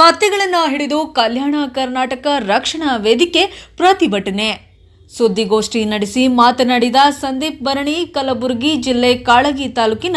ಕತ್ತೆಗಳನ್ನು ಹಿಡಿದು ಕಲ್ಯಾಣ ಕರ್ನಾಟಕ ರಕ್ಷಣಾ ವೇದಿಕೆ ಪ್ರತಿಭಟನೆ. ಸುದ್ದಿಗೋಷ್ಠಿ ನಡೆಸಿ ಮಾತನಾಡಿದ ಸಂದೀಪ್ ಭರಣಿ, ಕಲಬುರಗಿ ಜಿಲ್ಲೆ ಕಾಳಗಿ ತಾಲೂಕಿನ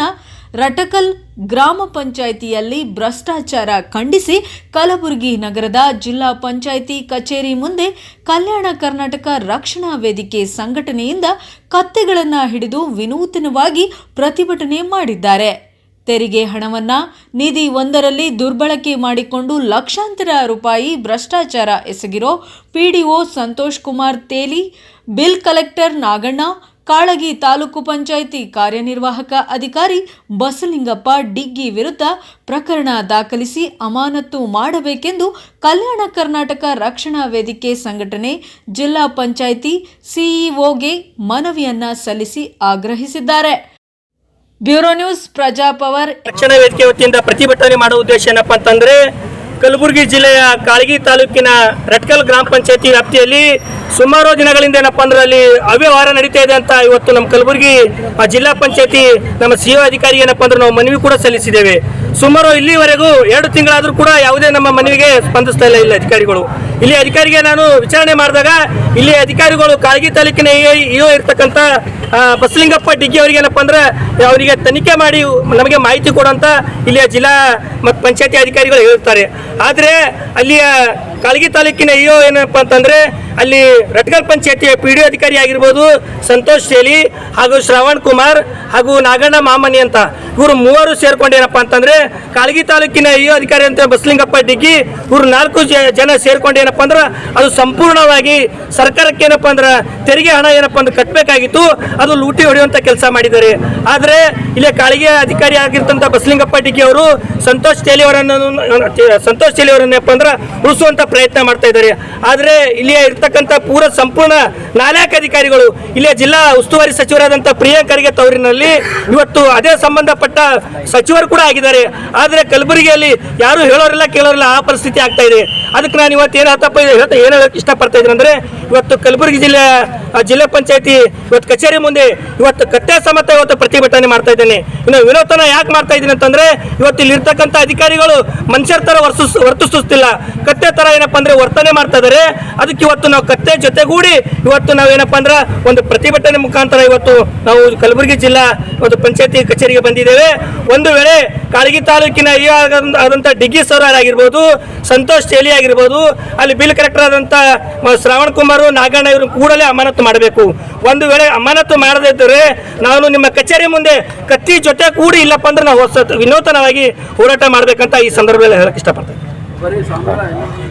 ರಟಕಲ್ ಗ್ರಾಮ ಪಂಚಾಯಿತಿಯಲ್ಲಿ ಭ್ರಷ್ಟಾಚಾರ ಖಂಡಿಸಿ ಕಲಬುರಗಿ ನಗರದ ಜಿಲ್ಲಾ ಪಂಚಾಯಿತಿ ಕಚೇರಿ ಮುಂದೆ ಕಲ್ಯಾಣ ಕರ್ನಾಟಕ ರಕ್ಷಣಾ ವೇದಿಕೆ ಸಂಘಟನೆಯಿಂದ ಕತ್ತೆಗಳನ್ನು ಹಿಡಿದು ವಿನೂತನವಾಗಿ ಪ್ರತಿಭಟನೆ ಮಾಡಿದ್ದಾರೆ. ತೆರಿಗೆ ಹಣವನ್ನ ನಿಧಿ ಒಂದರಲ್ಲಿ ದುರ್ಬಳಕೆ ಮಾಡಿಕೊಂಡು ಲಕ್ಷಾಂತರ ರೂಪಾಯಿ ಭ್ರಷ್ಟಾಚಾರ ಎಸಗಿರೋ PDO Santosh Kumar Teli, bill collector Naganna, Kalagi taluk panchayat ಕಾರ್ಯನಿರ್ವಾಹಕ ಅಧಿಕಾರಿ ಬಸಲಿಂಗಪ್ಪ ಡಿಗ್ಗಿ ವಿರುದ್ಧ ಪ್ರಕರಣ ದಾಖಲಿಸಿ ಅಮಾನತು ಮಾಡಬೇಕೆಂದು ಕಲ್ಯಾಣ ಕರ್ನಾಟಕ ರಕ್ಷಣಾ ವೇದಿಕೆ ಸಂಘಟನೆ ಜಿಲ್ಲಾ ಪಂಚಾಯಿತಿ ಸಿಇಒಗೆ ಮನವಿಯನ್ನ ಸಲ್ಲಿಸಿ ಆಗ್ರಹಿಸಿದ್ದಾರೆ. ಬ್ಯೂರೋ ನ್ಯೂಸ್ ಪ್ರಜಾಪವರ್ ರಕ್ಷಣಾ ವೇದಿಕೆ ವತಿಯಿಂದ ಪ್ರತಿಭಟನೆ ಮಾಡುವ ಉದ್ದೇಶ ಏನಪ್ಪಾ ಅಂತಂದ್ರೆ ಕಲಬುರಗಿ ಜಿಲ್ಲೆಯ ಕಾಳಗಿ ತಾಲೂಕಿನ ರಟ್ಕಲ್ ಗ್ರಾಮ ಪಂಚಾಯತಿ ವ್ಯಾಪ್ತಿಯಲ್ಲಿ ಸುಮಾರು ದಿನಗಳಿಂದ ಏನಪ್ಪ ಅಂದ್ರೆ ಅಲ್ಲಿ ಅವ್ಯವಹಾರ ನಡೀತಾ ಇದೆ ಅಂತ ಇವತ್ತು ನಮ್ಮ ಕಲಬುರಗಿ ಜಿಲ್ಲಾ ಪಂಚಾಯತಿ ನಮ್ಮ ಸಿ ಅಧಿಕಾರಿ ಏನಪ್ಪಾ ಅಂದ್ರೆ ನಾವು ಮನವಿ ಕೂಡ ಸಲ್ಲಿಸಿದ್ದೇವೆ. ಸುಮಾರು ಇಲ್ಲಿವರೆಗೂ ಎರಡು ತಿಂಗಳಾದರೂ ಕೂಡ ಯಾವುದೇ ನಮ್ಮ ಮನವಿಗೆ ಸ್ಪಂದಿಸ್ತಾ ಇಲ್ಲ ಇಲ್ಲಿ ಅಧಿಕಾರಿಗಳು. ಇಲ್ಲಿ ಅಧಿಕಾರಿಗೆ ನಾನು ವಿಚಾರಣೆ ಮಾಡಿದಾಗ ಇಲ್ಲಿ ಅಧಿಕಾರಿಗಳು ಕಾಳಗಿ ತಾಲೂಕಿನ ಇಯೋ ಇರ್ತಕ್ಕಂಥ ಬಸಲಿಂಗಪ್ಪ ಡಿಗ್ಗಿ ಅವರಿಗೆ ಏನಪ್ಪ ಅಂದ್ರೆ ಅವರಿಗೆ ತನಿಖೆ ಮಾಡಿ ನಮಗೆ ಮಾಹಿತಿ ಕೊಡುವಂತ ಇಲ್ಲಿಯ ಜಿಲ್ಲಾ ಮತ್ತು ಪಂಚಾಯತಿ ಅಧಿಕಾರಿಗಳು ಹೇಳ್ತಾರೆ ಆದರೆ ಅಲ್ಲಿಯ ಕಾಳಗಿ ತಾಲೂಕಿನ ಇಒ ಏನಪ್ಪ ಅಂತಂದ್ರೆ ಅಲ್ಲಿ ರಟ್ಗಲ್ ಪಂಚಾಯತಿಯ ಪಿ ಡಿ ಅಧಿಕಾರಿ ಆಗಿರ್ಬೋದು ಸಂತೋಷ್ ಶೇಲಿ ಹಾಗೂ ಶ್ರವಣ್ ಕುಮಾರ್ ಹಾಗೂ ನಾಗಣ್ಣ ಮಾಮನಿ ಅಂತ. ಇವರು ಮೂವರು ಸೇರ್ಕೊಂಡು ಏನಪ್ಪ ಅಂತಂದ್ರೆ ಕಾಳಗಿ ತಾಲೂಕಿನ ಇಒ ಅಧಿಕಾರಿ ಅಂತ ಬಸಲಿಂಗಪ್ಪ ಡಿಗ್ಗಿ ಇವರು ನಾಲ್ಕು ಜನ ಸೇರ್ಕೊಂಡು ಏನಪ್ಪ ಅಂದ್ರೆ ಅದು ಸಂಪೂರ್ಣವಾಗಿ ಸರ್ಕಾರಕ್ಕೆ ಏನಪ್ಪ ಅಂದ್ರೆ ತೆರಿಗೆ ಹಣ ಏನಪ್ಪ ಅಂದ್ರೆ ಕಟ್ಟಬೇಕಾಗಿತ್ತು ಅದು ಲೂಟಿ ಹೊಡೆಯುವಂತ ಕೆಲಸ ಮಾಡಿದ್ದಾರೆ. ಆದರೆ ಇಲ್ಲಿ ಕಾಳಿಗೆ ಅಧಿಕಾರಿ ಆಗಿರ್ತಂತ ಬಸಲಿಂಗಪ್ಪ ಡಿಗ್ಗಿ ಅವರು ಸಂತೋಷ್ ತೇಲಿ ಅವರನ್ನು, ಸಂತೋಷ್ ತೇಲಿ ಅವರನ್ನ ಏನಪ್ಪ ಅಂದ್ರೆ ಉಳಿಸುವಂತ ಪ್ರಯತ್ನ ಮಾಡ್ತಾ ಇದ್ದಾರೆ. ಆದರೆ ಇಲ್ಲಿಯ ಇರ್ತಕ್ಕಂಥ ಪೂರ ಸಂಪೂರ್ಣ ನಾಲ್ಕು ಅಧಿಕಾರಿಗಳು, ಇಲ್ಲಿಯ ಜಿಲ್ಲಾ ಉಸ್ತುವಾರಿ ಸಚಿವರಾದಂಥ ಪ್ರಿಯಾಂಕ್ ಖರ್ಗೆ ತವರಿನಲ್ಲಿ ಇವತ್ತು ಅದೇ ಸಂಬಂಧಪಟ್ಟ ಸಚಿವರು ಕೂಡ ಆಗಿದ್ದಾರೆ. ಆದರೆ ಕಲಬುರಗಿಯಲ್ಲಿ ಯಾರು ಹೇಳೋರಿಲ್ಲ, ಕೇಳೋರಿಲ್ಲ, ಆ ಪರಿಸ್ಥಿತಿ ಆಗ್ತಾ ಇದೆ. ಅದಕ್ಕೆ ನಾನು ಇವತ್ತು ಏನು ಹತ್ತಪ್ಪ ಹೇಳ್ತಾ ಏನು ಹೇಳಕ್ಕೆ ಇಷ್ಟಪಡ್ತಾ ಇದ್ದೀನಿ ಅಂದ್ರೆ, ಇವತ್ತು ಕಲಬುರಗಿ ಜಿಲ್ಲೆ ಜಿಲ್ಲಾ ಪಂಚಾಯತಿ ಇವತ್ತು ಕಚೇರಿ ಮುಂದೆ ಇವತ್ತು ಕತ್ತೆ ಸಮೇತ ಇವತ್ತು ಪ್ರತಿಭಟನೆ ಮಾಡ್ತಾ ಇದ್ದೇನೆ. ಇನ್ನು ವಿನೂತನ ಯಾಕೆ ಮಾಡ್ತಾ ಇದ್ದೀನಿ ಅಂತಂದ್ರೆ, ಇವತ್ತು ಇಲ್ಲಿ ಇರ್ತಕ್ಕಂಥ ಅಧಿಕಾರಿಗಳು ಮನುಷ್ಯರ ತರ ವರ್ತಿಸ್ ವರ್ತಿಸುತ್ತಿಲ್ಲ ಕತ್ತೆ ತರ ಏನಪ್ಪ ಅಂದ್ರೆ ವರ್ತನೆ ಮಾಡ್ತಾ ಇದಾರೆ. ಅದಕ್ಕೆ ಇವತ್ತು ನಾವು ಕತ್ತೆ ಜೊತೆಗೂಡಿ ಇವತ್ತು ನಾವು ಏನಪ್ಪ ಅಂದ್ರೆ ಒಂದು ಪ್ರತಿಭಟನೆ ಮುಖಾಂತರ ಇವತ್ತು ನಾವು ಕಲಬುರಗಿ ಜಿಲ್ಲಾ ಒಂದು ಪಂಚಾಯತಿ ಕಚೇರಿಗೆ ಬಂದಿದ್ದೇವೆ. ಒಂದು ವೇಳೆ ಕಾಳಗಿ ತಾಲೂಕಿನ ಈ ಆದಂತ- ಡಿಗ್ಗಿ ಸರ್ ಆಗಿರ್ಬೋದು, ಸಂತೋಷ್ ಚೇಲಿ ಆಗಿರ್ಬೋದು, ಅಲ್ಲಿ ಬಿಲ್ ಕಲೆಕ್ಟರ್ ಆದಂತ ಶ್ರಾವಣ್ ಕುಮಾರ್ ನಾಗಣ್ಣ ಇವರು ಕೂಡಲೇ ಅಮಾನತು ಮಾಡಬೇಕು. ಒಂದು ವೇಳೆ ಅಮಾನತು ಮಾಡದೇ ಇದ್ದರೆ ನಾನು ನಿಮ್ಮ ಕಚೇರಿ ಮುಂದೆ ಕತ್ತಿ ಜೊತೆ ಕೂಡಿ ಇಲ್ಲಪ್ಪ ಅಂದ್ರೆ ನಾವು ಹೊಸ ವಿನೂತನವಾಗಿ ಹೋರಾಟ ಮಾಡಬೇಕಂತ ಈ ಸಂದರ್ಭದಲ್ಲಿ ಹೇಳಕ್ ಇಷ್ಟಪಡ್ತೇನೆ.